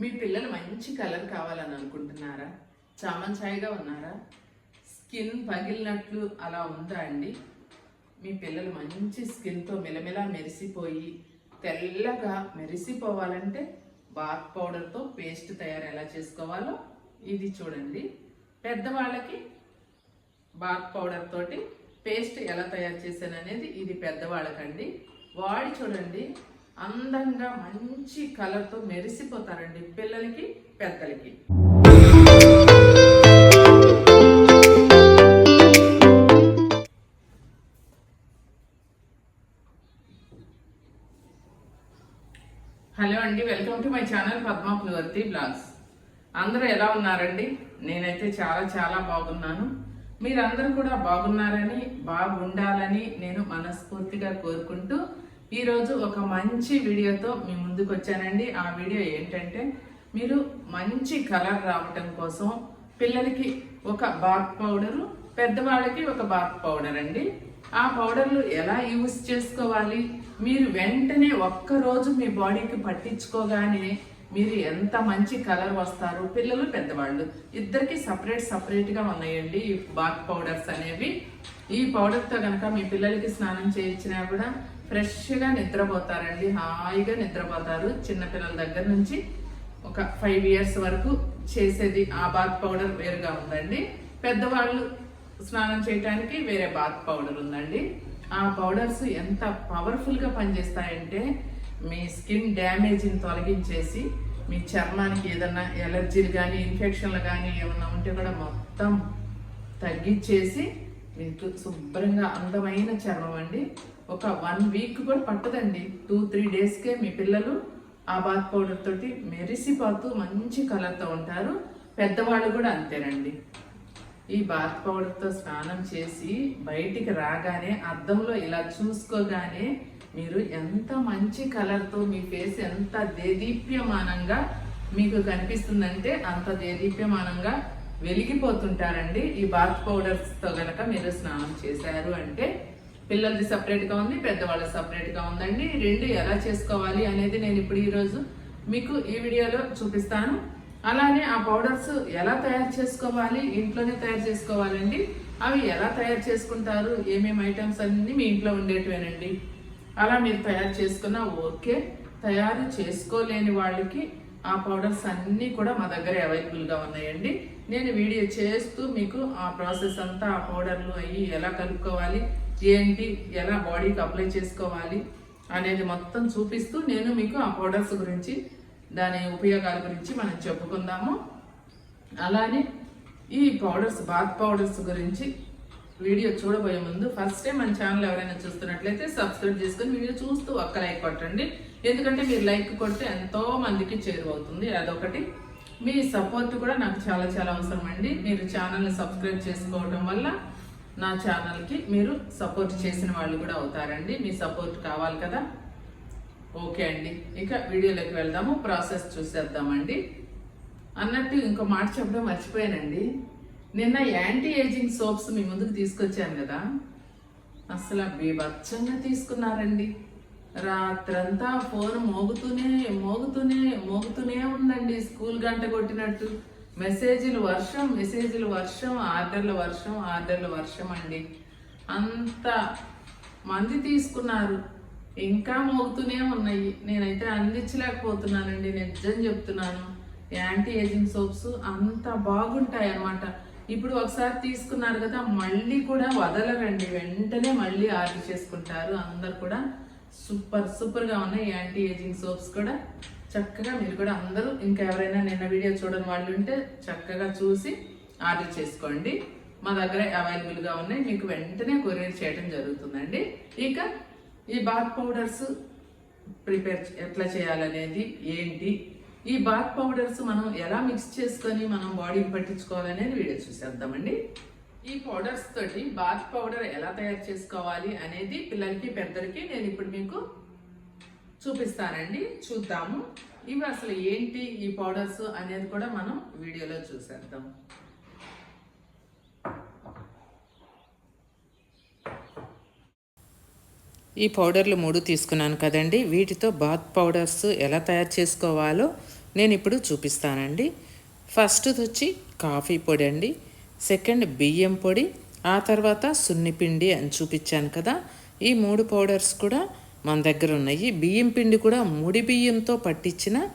మీ పిల్లలు మంచి కలర్ కావాలని అనుకుంటున్నారా? చామంచాయిగా ఉన్నారా? స్కిన్ పగిలినట్లు అలా ఉందా అండి? మీ పిల్లలు మంచి స్కిన్తో మెలమెలా మెరిసిపోయి తెల్లగా మెరిసిపోవాలంటే బాత్ పౌడర్తో పేస్ట్ తయారు ఎలా చేసుకోవాలో ఇది చూడండి. పెద్దవాళ్ళకి బాత్ పౌడర్ తోటి పేస్ట్ ఎలా తయారు చేశాను అనేది ఇది పెద్దవాళ్ళకండి. వాడి చూడండి. అందంగా మంచి కలర్తో మెరిసిపోతారండి పిల్లలకి పెద్దలకి. హలో అండి welcome to my channel Padma Pulivarthi vlogs. అందరూ ఎలా ఉన్నారండి? నేనైతే చాలా చాలా బాగున్నాను. మీరందరూ కూడా బాగున్నారని బాగుండాలని నేను మనస్ఫూర్తిగా కోరుకుంటూ ఈరోజు ఒక మంచి వీడియోతో మీ ముందుకు వచ్చానండి. ఆ వీడియో ఏంటంటే మీరు మంచి కలర్ రావటం కోసం పిల్లలకి ఒక బాత్ పౌడరు పెద్దవాళ్ళకి ఒక బాత్ పౌడర్ అండి. ఆ పౌడర్లు ఎలా యూస్ చేసుకోవాలి? మీరు వెంటనే ఒక్కరోజు మీ బాడీకి పట్టించుకోగానే మీరు ఎంత మంచి కలర్ వస్తారు? పిల్లలు పెద్దవాళ్ళు ఇద్దరికి సపరేట్ సపరేట్గా ఉన్నాయండి ఈ బాత్ పౌడర్స్ అనేవి. ఈ పౌడర్తో కనుక మీ పిల్లలకి స్నానం చేయించినా కూడా ఫ్రెష్గా నిద్రపోతారండి. హాయిగా నిద్రపోతారు. చిన్నపిల్లల దగ్గర నుంచి ఒక ఫైవ్ ఇయర్స్ వరకు చేసేది ఆ బాత్ పౌడర్ వేరుగా ఉందండి. పెద్దవాళ్ళు స్నానం చేయడానికి వేరే బాత్ పౌడర్ ఉందండి. ఆ పౌడర్స్ ఎంత పవర్ఫుల్గా పనిచేస్తాయంటే మీ స్కిన్ డ్యామేజ్ని తొలగించేసి మీ చర్మానికి ఏదన్నా ఎలర్జీలు కానీ ఇన్ఫెక్షన్లు కానీ ఏమన్నా ఉంటే కూడా మొత్తం తగ్గించేసి మీకు శుభ్రంగా అందమైన చర్మం అండి. ఒక వన్ వీక్ కూడా పట్టదండి. టూ త్రీ డేస్కే మీ పిల్లలు ఆ బాత్ పౌడర్ తోటి మెరిసిపోతూ మంచి కలర్తో ఉంటారు. పెద్దవాళ్ళు కూడా అంతేనండి. ఈ బాత్ పౌడర్తో స్నానం చేసి బయటికి రాగానే అద్దంలో ఇలా చూసుకోగానే మీరు ఎంత మంచి కలర్తో మీ ఫేస్ ఎంత దేదీప్యమానంగా మీకు కనిపిస్తుందంటే అంత దేదీప్యమానంగా వెలిగిపోతుంటారండి. ఈ బాత్ పౌడర్స్తో కనుక మీరు స్నానం చేశారు అంటే పిల్లలది సపరేట్గా ఉంది పెద్దవాళ్ళది సపరేట్గా ఉందండి. రెండు ఎలా చేసుకోవాలి అనేది నేను ఇప్పుడు ఈరోజు మీకు ఈ వీడియోలో చూపిస్తాను. అలానే ఆ పౌడర్స్ ఎలా తయారు చేసుకోవాలి ఇంట్లోనే తయారు చేసుకోవాలండి. అవి ఎలా తయారు చేసుకుంటారు ఏమేమి ఐటమ్స్ అన్నీ మీ ఇంట్లో ఉండేటివేనండి. అలా మీరు తయారు చేసుకున్న ఓకే తయారు చేసుకోలేని వాళ్ళకి ఆ పౌడర్స్ అన్నీ కూడా మా దగ్గర అవైలబుల్గా ఉన్నాయండి. నేను వీడియో చేస్తూ మీకు ఆ ప్రాసెస్ అంతా ఆ పౌడర్లు అవి ఎలా కలుపుకోవాలి ఏంటి ఎలా బాడీకి అప్లై చేసుకోవాలి అనేది మొత్తం చూపిస్తూ నేను మీకు ఆ పౌడర్స్ గురించి దాని ఉపయోగాల గురించి మనం చెప్పుకుందాము. అలానే ఈ పౌడర్స్ బాత్ పౌడర్స్ గురించి వీడియో చూడబోయే ముందు ఫస్ట్ టైం మన ఛానల్ ఎవరైనా చూస్తున్నట్లయితే సబ్స్క్రైబ్ చేసుకుని వీడియో చూస్తూ ఒక్క లైక్ కొట్టండి. ఎందుకంటే మీరు లైక్ కొడితే ఎంతో మందికి చేరువవుతుంది. అదొకటి. మీ సపోర్ట్ కూడా నాకు చాలా చాలా అవసరం అండి మీరు ఛానల్ని సబ్స్క్రైబ్ చేసుకోవడం వల్ల నా ఛానల్కి మీరు సపోర్ట్ చేసిన వాళ్ళు కూడా అవుతారండి. మీ సపోర్ట్ కావాలి కదా? ఓకే అండి. ఇక వీడియోలోకి వెళ్దాము. ప్రాసెస్ చూసేద్దామండి. అన్నట్టు ఇంకో మాట చెప్పడం మర్చిపోయానండి. నిన్న యాంటీ ఏజింగ్ సోప్స్ మీ ముందుకు తీసుకొచ్చాను కదా. అసలు బీభత్సంగా తీసుకున్నారండి. రాత్రంతా ఫోన్ మోగుతూనే మోగుతూనే మోగుతూనే ఉందండి. స్కూల్ గంట కొట్టినట్టు. మెసేజ్లు వర్షం మెసేజ్లు వర్షం ఆర్డర్ల వర్షం ఆర్డర్ల వర్షం అండి. అంత మంది తీసుకున్నారు. ఇంకా మోగుతూనే ఉన్నాయి. నేనైతే అందించలేకపోతున్నానండి నిజం చెప్తున్నాను. యాంటీ ఏజింగ్ సోప్స్ అంత బాగుంటాయి అన్నమాట ఇప్పుడు ఒకసారి తీసుకున్నారు కదా మళ్ళీ కూడా వదలరండి. వెంటనే మళ్ళీ ఆర్డర్ చేసుకుంటారు. అందరు కూడా సూపర్ సూపర్గా ఉన్నాయి యాంటీ ఏజింగ్ సోప్స్ కూడా. చక్కగా మీరు కూడా అందరూ ఇంకా ఎవరైనా నిన్న వీడియో చూడని వాళ్ళు ఉంటే చక్కగా చూసి ఆర్డర్ చేసుకోండి. మా దగ్గర అవైలబుల్గా ఉన్నాయి. మీకు వెంటనే కొరియర్ చేయడం జరుగుతుందండి. ఇక ఈ బాత్ పౌడర్స్ ప్రిపేర్ ఎట్లా చేయాలనేది ఏంటి? ఈ బాత్ పౌడర్స్ మనం ఎలా మిక్స్ చేసుకొని మనం బాడీకి పట్టించుకోవాలనేది వీడియో చూసేద్దామండి. ఈ పౌడర్స్ తోటి బాత్ పౌడర్ ఎలా తయారు చేసుకోవాలి అనేది పిల్లలకి పెద్దలకి నేను ఇప్పుడు మీకు చూపిస్తానండి చూద్దాము. ఇవి అసలు ఏంటి ఈ పౌడర్స్ అనేది కూడా మనం వీడియోలో చూసేద్దాం. ఈ పౌడర్లు మూడు తీసుకున్నాను కదండి. వీటితో బాత్ పౌడర్స్ ఎలా తయారు చేసుకోవాలో నేను ఇప్పుడు చూపిస్తానండి. ఫస్ట్ వచ్చి కాఫీ పొడి అండి. సెకండ్ బియ్యం పొడి. ఆ తర్వాత సున్నిపిండి అని చూపించాను కదా. ఈ మూడు పౌడర్స్ కూడా మన దగ్గర ఉన్నాయి. బియ్యం పిండి కూడా ముడి బియ్యంతో పట్టించిన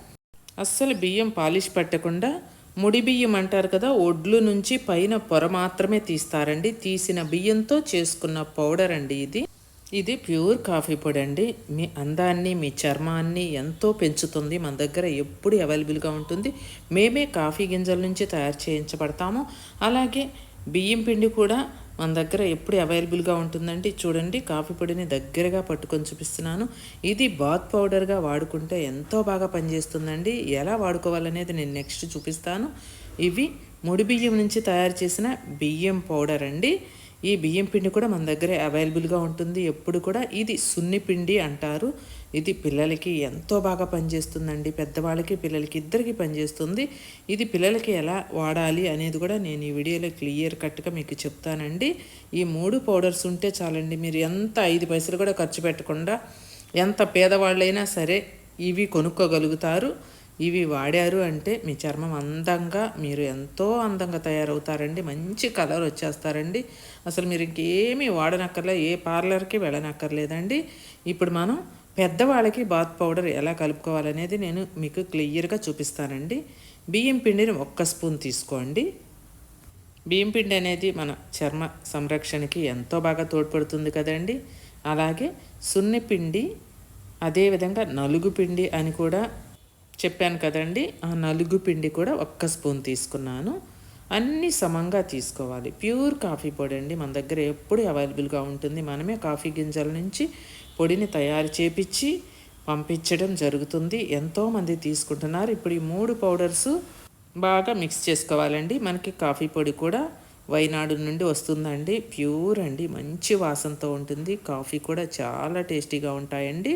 అస్సలు బియ్యం పాలిష్ పట్టకుండా ముడి బియ్యం అంటారు కదా ఒడ్లు నుంచి పైన పొర మాత్రమే తీస్తారండి. తీసిన బియ్యంతో చేసుకున్న పౌడర్ అండి ఇది. ఇది ప్యూర్ కాఫీ పొడి అండి. మీ అందాన్ని మీ చర్మాన్ని ఎంతో పెంచుతుంది. మన దగ్గర ఎప్పుడు అవైలబుల్గా ఉంటుంది. మేమే కాఫీ గింజల నుంచి తయారు చేయించబడతాము. అలాగే బియ్యం పిండి కూడా మన దగ్గర ఎప్పుడు అవైలబుల్గా ఉంటుందండి చూడండి కాఫీ పొడిని దగ్గరగా పట్టుకొని చూపిస్తున్నాను. ఇది బాత్ పౌడర్గా వాడుకుంటే ఎంతో బాగా పనిచేస్తుందండి. ఎలా వాడుకోవాలనేది నేను నెక్స్ట్ చూపిస్తాను. ఇవి ముడి బియ్యం నుంచి తయారు చేసిన బియ్యం పౌడర్ అండి. ఈ బియ్యం పిండి కూడా మన దగ్గర అవైలబుల్గా ఉంటుంది. ఎప్పుడు కూడా ఇది సున్ని పిండి అంటారు. ఇది పిల్లలకి ఎంతో బాగా పనిచేస్తుందండి. పెద్దవాళ్ళకి పిల్లలకి ఇద్దరికి పనిచేస్తుంది. ఇది పిల్లలకి ఎలా వాడాలి అనేది కూడా నేను ఈ వీడియోలో క్లియర్ కట్గా మీకు చెప్తానండి. ఈ మూడు పౌడర్స్ ఉంటే చాలండి మీరు ఎంత ఐదు పైసలు కూడా ఖర్చు పెట్టకుండా ఎంత పేదవాళ్ళైనా సరే ఇవి కొనుక్కోగలుగుతారు. ఇవి వాడారు అంటే మీ చర్మం అందంగా మీరు ఎంతో అందంగా తయారవుతారండి. మంచి కలర్ వచ్చేస్తారండి. అసలు మీరు ఇంకేమీ వాడనక్కర్లే ఏ పార్లర్కి వెళ్ళనక్కర్లేదండి. ఇప్పుడు మనం పెద్దవాళ్ళకి బాత్ పౌడర్ ఎలా కలుపుకోవాలనేది నేను మీకు క్లియర్గా చూపిస్తానండి. బియ్యం పిండిని ఒక్క స్పూన్ తీసుకోండి. బియ్యం పిండి అనేది మన చర్మ సంరక్షణకి ఎంతో బాగా తోడ్పడుతుంది కదండి. అలాగే సున్ని పిండి అదేవిధంగా నలుగు పిండి అని కూడా చెప్పాను కదండి. ఆ నలుగు పిండి కూడా ఒక్క స్పూన్ తీసుకున్నాను. అన్నీ సమంగా తీసుకోవాలి. ప్యూర్ కాఫీ పొడి అండి. మన దగ్గర ఎప్పుడు అవైలబుల్గా ఉంటుంది. మనమే కాఫీ గింజల నుంచి పొడిని తయారు చేపించి పంపించడం జరుగుతుంది. ఎంతోమంది తీసుకుంటున్నారు. ఇప్పుడు ఈ మూడు పౌడర్స్ బాగా మిక్స్ చేసుకోవాలండి. మనకి కాఫీ పొడి కూడా వైనాడు నుండి వస్తుందండి. ప్యూర్ అండి. మంచి వాసనతో ఉంటుంది. కాఫీ కూడా చాలా టేస్టీగా ఉంటాయండి.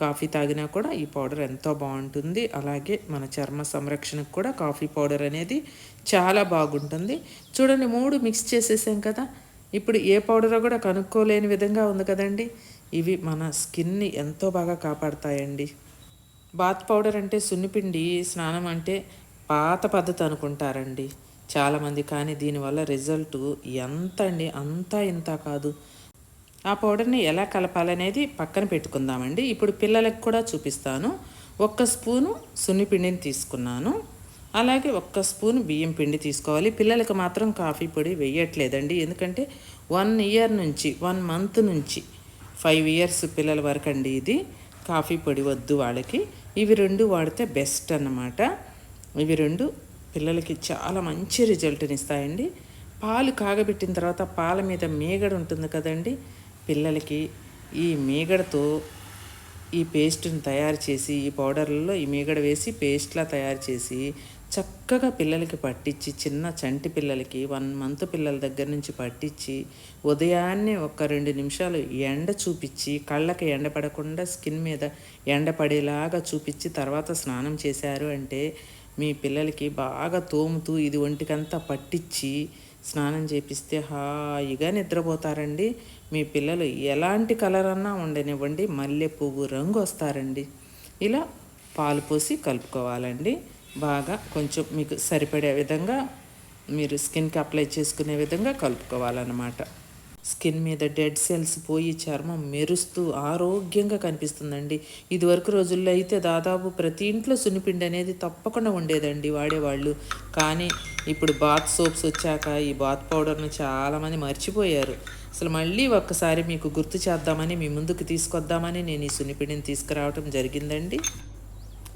కాఫీ తాగినా కూడా ఈ పౌడర్ ఎంతో బాగుంటుంది. అలాగే మన చర్మ సంరక్షణకు కూడా కాఫీ పౌడర్ అనేది చాలా బాగుంటుంది. చూడండి మూడు మిక్స్ చేసేసాం కదా. ఇప్పుడు ఏ పౌడర్ కూడా కనుక్కోలేని విధంగా ఉంది కదండి. ఇవి మన స్కిన్ని ఎంతో బాగా కాపాడతాయండి. బాత్ పౌడర్ అంటే సున్నిపిండి స్నానం అంటే పాత పద్ధతి అనుకుంటారండి. చాలామంది కానీ దీనివల్ల రిజల్ట్ ఎంత అండి అంతా ఇంత కాదు. ఆ పౌడర్ని ఎలా కలపాలనేది పక్కన పెట్టుకుందామండి. ఇప్పుడు పిల్లలకు కూడా చూపిస్తాను. ఒక్క స్పూను సున్నిపిండిని తీసుకున్నాను. అలాగే ఒక్క స్పూన్ బియ్యం పిండి తీసుకోవాలి. పిల్లలకు మాత్రం కాఫీ పొడి వేయట్లేదండి. ఎందుకంటే వన్ ఇయర్ నుంచి వన్ మంత్ నుంచి ఫైవ్ ఇయర్స్ పిల్లల వరకు అండి ఇది. కాఫీ పొడి వద్దు వాళ్ళకి. ఇవి రెండు వాడితే బెస్ట్ అన్నమాట. ఇవి రెండు పిల్లలకి చాలా మంచి రిజల్ట్ని ఇస్తాయండి పాలు కాగబెట్టిన తర్వాత పాల మీద మేగడ ఉంటుంది కదండి. పిల్లలకి ఈ మీగడతో ఈ పేస్ట్ని తయారు చేసి ఈ పౌడర్లలో ఈ మీగడ వేసి పేస్ట్లా తయారు చేసి చక్కగా పిల్లలకి పట్టించి చిన్న చంటి పిల్లలకి వన్ మంత్ పిల్లల దగ్గర నుంచి పట్టించి ఉదయాన్నే ఒక రెండు నిమిషాలు ఎండ చూపించి కళ్ళకి ఎండ పడకుండా స్కిన్ మీద ఎండ పడేలాగా చూపించి తర్వాత స్నానం చేశారు అంటే మీ పిల్లలకి బాగా తోముతూ ఇది ఒంటికంతా పట్టించి స్నానం చేపిస్తే హాయిగా నిద్రపోతారండి. మీ పిల్లలు ఎలాంటి కలర్ అన్నా ఉండనివ్వండి మల్లె పువ్వు రంగు వస్తారండి. ఇలా పాలు పోసి కలుపుకోవాలండి. బాగా కొంచెం మీకు సరిపడే విధంగా మీరు స్కిన్కి అప్లై చేసుకునే విధంగా కలుపుకోవాలన్నమాట. స్కిన్ మీద డెడ్ సెల్స్ పోయి చర్మం మెరుస్తూ ఆరోగ్యంగా కనిపిస్తుందండి. ఇదివరకు రోజుల్లో అయితే దాదాపు ప్రతి ఇంట్లో సున్నిపిండి అనేది తప్పకుండా ఉండేదండి వాడేవాళ్ళు. కానీ ఇప్పుడు బాత్ సోప్స్ వచ్చాక ఈ బాత్ పౌడర్ను చాలామంది మర్చిపోయారు. అసలు మళ్ళీ ఒక్కసారి మీకు గుర్తు చేద్దామని మీ ముందుకు తీసుకొద్దామని నేను ఈ సున్నిపిండిని తీసుకురావటం జరిగిందండి.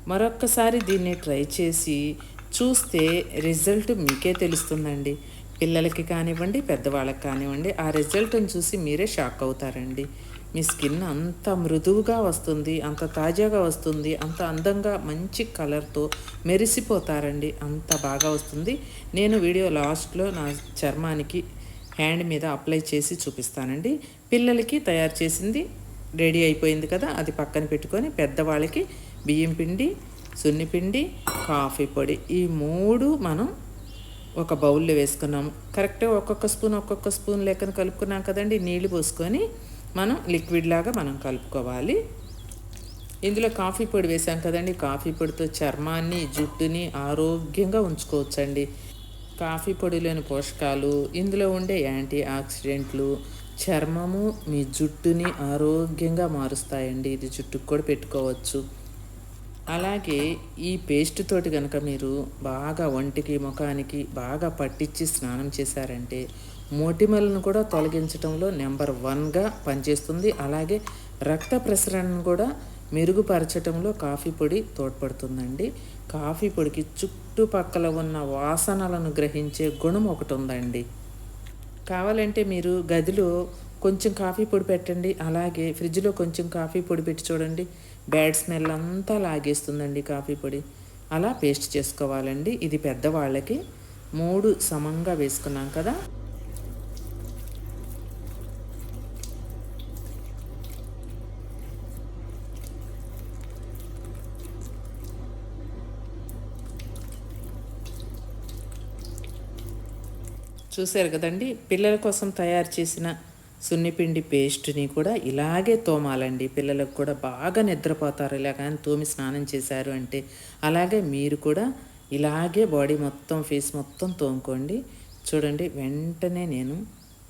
మరొక్కసారి దీన్ని ట్రై చేసి చూస్తే రిజల్ట్ మీకే తెలుస్తుందండి. పిల్లలకి కానివ్వండి పెద్దవాళ్ళకి కానివ్వండి ఆ రిజల్ట్ని చూసి మీరే షాక్ అవుతారండి. మీ స్కిన్ అంత మృదువుగా వస్తుంది అంత తాజాగా వస్తుంది అంత అందంగా మంచి కలర్తో మెరిసిపోతారండి. అంత బాగా వస్తుంది. నేను వీడియో లాస్ట్లో నా చర్మానికి హ్యాండ్ మీద అప్లై చేసి చూపిస్తానండి. పిల్లలకి తయారు చేసింది రెడీ అయిపోయింది కదా అది పక్కన పెట్టుకొని పెద్దవాళ్ళకి బియ్యం పిండి సున్నిపిండి కాఫీ పొడి. ఈ మూడు మనం ఒక బౌల్లో వేసుకున్నాము. కరెక్ట్గా ఒక్కొక్క స్పూన్ ఒక్కొక్క స్పూన్ లెక్కన కలుపుకున్నాం కదండి. నీళ్ళు పోసుకొని మనం లిక్విడ్ లాగా మనం కలుపుకోవాలి. ఇందులో కాఫీ పొడి వేసాం కదండి. కాఫీ పొడితో చర్మాన్ని జుట్టుని ఆరోగ్యంగా ఉంచుకోవచ్చండి. కాఫీ పొడిలోని పోషకాలు ఇందులో ఉండే యాంటీ ఆక్సిడెంట్లు చర్మము మీ జుట్టుని ఆరోగ్యంగా మారుస్తాయండి. ఇది జుట్టుకు కూడా పెట్టుకోవచ్చు. అలాగే ఈ పేస్ట్ తోటి కనుక మీరు బాగా ఒంటికి ముఖానికి బాగా పట్టించి స్నానం చేశారంటే మొటిమలను కూడా తొలగించడంలో నెంబర్ వన్గా పనిచేస్తుంది. అలాగే రక్త ప్రసరణను కూడా మెరుగుపరచడంలో కాఫీ పొడి తోడ్పడుతుందండి. కాఫీ పొడికి చుట్టుపక్కల ఉన్న వాసనలను గ్రహించే గుణం ఒకటి ఉందండి. కావాలంటే మీరు గదిలో కొంచెం కాఫీ పొడి పెట్టండి. అలాగే ఫ్రిడ్జ్లో కొంచెం కాఫీ పొడి పెట్టి చూడండి. బ్యాడ్ స్మెల్ అంతా లాగేస్తుందండి కాఫీ పొడి. అలా పేస్ట్ చేసుకోవాలండి. ఇది పెద్దవాళ్ళకి మూడు సమంగా వేసుకున్నాం కదా. చూశారు కదండి? పిల్లల కోసం తయారు చేసిన సున్నిపిండి పేస్ట్ని కూడా ఇలాగే తోమాలండి. పిల్లలకు కూడా బాగా నిద్రపోతారు. ఇలా కానీ తోమి స్నానం చేశారు అంటే అలాగే మీరు కూడా ఇలాగే బాడీ మొత్తం ఫేస్ మొత్తం తోముకోండి. చూడండి వెంటనే నేను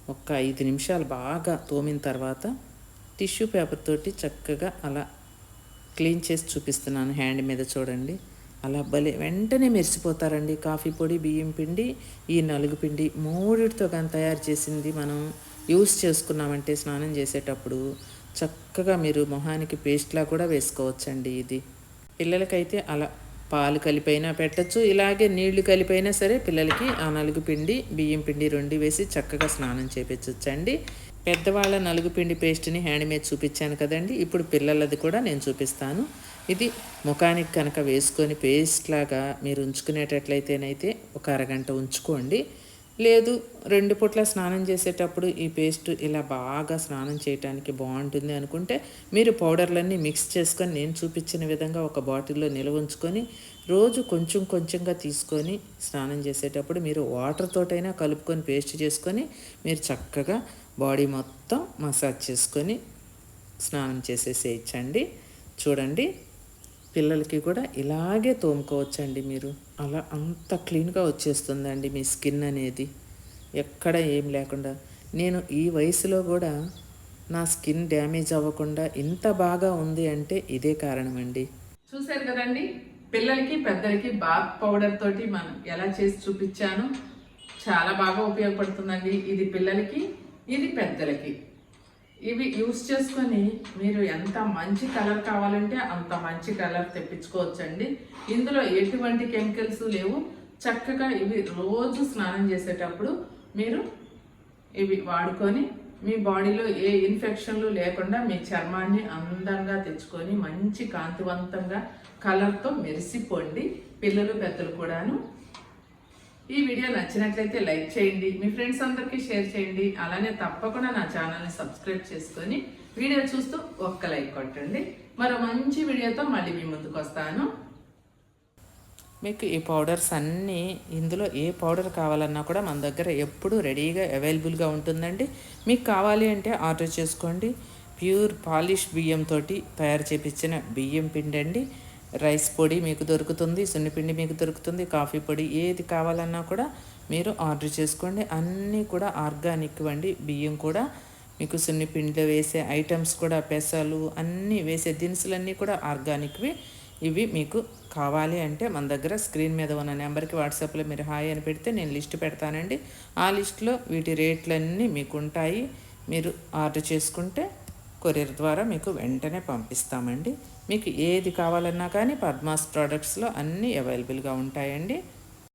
ఒక ఐదు నిమిషాలు బాగా తోమిన తర్వాత టిష్యూ పేపర్ తోటి చక్కగా అలా క్లీన్ చేసి చూపిస్తున్నాను హ్యాండ్ మీద చూడండి. అలా భలే వెంటనే మెరిసిపోతారండి. కాఫీ పొడి బియ్యం పిండి ఈ నలుగు పిండి మూడిటితో కానీ తయారు చేసింది మనం యూస్ చేసుకున్నామంటే స్నానం చేసేటప్పుడు చక్కగా మీరు మొహానికి పేస్ట్లా కూడా వేసుకోవచ్చండి ఇది. పిల్లలకైతే అలా పాలు కలిపైనా పెట్టచ్చు ఇలాగే నీళ్ళు కలిపైనా సరే పిల్లలకి ఆ నలుగు పిండి బియ్యం పిండి రెండు వేసి చక్కగా స్నానం చేపించవచ్చండి పెద్దవాళ్ళ నలుగు పిండి పేస్ట్ని హ్యాండ్ మీద చూపించాను కదండి ఇప్పుడు పిల్లలది కూడా నేను చూపిస్తాను. ఇది ముఖానికి కనుక వేసుకొని పేస్ట్ లాగా మీరు ఉంచుకునేటట్లయితేనైతే ఒక అరగంట ఉంచుకోండి. లేదు రెండు పూట్ల స్నానం చేసేటప్పుడు ఈ పేస్ట్ ఇలా బాగా స్నానం చేయడానికి బాగుంటుంది అనుకుంటే మీరు పౌడర్లన్నీ మిక్స్ చేసుకొని నేను చూపించిన విధంగా ఒక బాటిల్లో నిల్వ ఉంచుకొని రోజు కొంచెం కొంచెంగా తీసుకొని స్నానం చేసేటప్పుడు మీరు వాటర్ తోటైనా కలుపుకొని పేస్ట్ చేసుకొని మీరు చక్కగా బాడీ మొత్తం మసాజ్ చేసుకొని స్నానం చేసేసేయచ్చండి. చూడండి పిల్లలకి కూడా ఇలాగే తోముకోవచ్చండి మీరు. అలా అంత క్లీన్గా వచ్చేస్తుందండి మీ స్కిన్ అనేది. ఎక్కడ ఏం లేకుండా. నేను ఈ వయసులో కూడా నా స్కిన్ డ్యామేజ్ అవ్వకుండా ఇంత బాగా ఉంది అంటే ఇదే కారణం అండి చూశారు కదండి? పిల్లలకి పెద్దలకి బాత్ పౌడర్ తోటి మనం ఎలా చేసి చూపించాను చాలా బాగా ఉపయోగపడుతుందండి. ఇది పిల్లలకి ఇది పెద్దలకి. ఇవి యూస్ చేసుకొని మీరు ఎంత మంచి కలర్ కావాలంటే అంత మంచి కలర్ తెప్పించుకోవచ్చండి. ఇందులో ఎటువంటి కెమికల్స్ లేవు. చక్కగా ఇవి రోజు స్నానం చేసేటప్పుడు మీరు ఇవి వాడుకొని మీ బాడీలో ఏ ఇన్ఫెక్షన్లు లేకుండా మీ చర్మాన్ని అందంగా తెచ్చుకొని మంచి కాంతివంతంగా కలర్తో మెరిసిపోండి. పిల్లలు పెద్దలు కూడాను. ఈ వీడియో నచ్చినట్లయితే లైక్ చేయండి మీ ఫ్రెండ్స్ అందరికీ షేర్ చేయండి అలానే తప్పకుండా నా ఛానల్ని సబ్స్క్రైబ్ చేసుకొని వీడియో చూస్తూ ఒక్క లైక్ కొట్టండి. మరో మంచి వీడియోతో మళ్ళీ మీ ముందుకు వస్తాను. మీకు ఈ పౌడర్స్ అన్నీ ఇందులో ఏ పౌడర్ కావాలన్నా కూడా మన దగ్గర ఎప్పుడు రెడీగా అవైలబుల్గా ఉంటుందండి. మీకు కావాలి అంటే ఆర్డర్ చేసుకోండి. ప్యూర్ పాలిష్ బియ్యంతో తయారు చేపించిన బియ్యం పిండి అండి రైస్ పొడి మీకు దొరుకుతుంది సున్నిపిండి మీకు దొరుకుతుంది కాఫీ పొడి ఏది కావాలన్నా కూడా మీరు ఆర్డర్ చేసుకోండి. అన్నీ కూడా ఆర్గానిక్ అండి బియ్యం కూడా మీకు సున్నిపిండిలో వేసే ఐటమ్స్ కూడా పెసలు అన్నీ వేసే దినుసులన్నీ కూడా ఆర్గానిక్వి. ఇవి మీకు కావాలి అంటే మన దగ్గర స్క్రీన్ మీద ఉన్న నెంబర్కి వాట్సాప్లో మీరు హాయ్ అని పెడితే నేను లిస్ట్ పెడతానండి. ఆ లిస్ట్లో వీటి రేట్లన్నీ మీకు ఉంటాయి మీరు ఆర్డర్ చేసుకుంటే కొరియర్ ద్వారా మీకు వెంటనే పంపిస్తామండి. మీకు ఏది కావాలన్నా కానీ పద్మాస్ ప్రోడక్ట్స్లో అన్నీ అవైలబుల్గా ఉంటాయండి.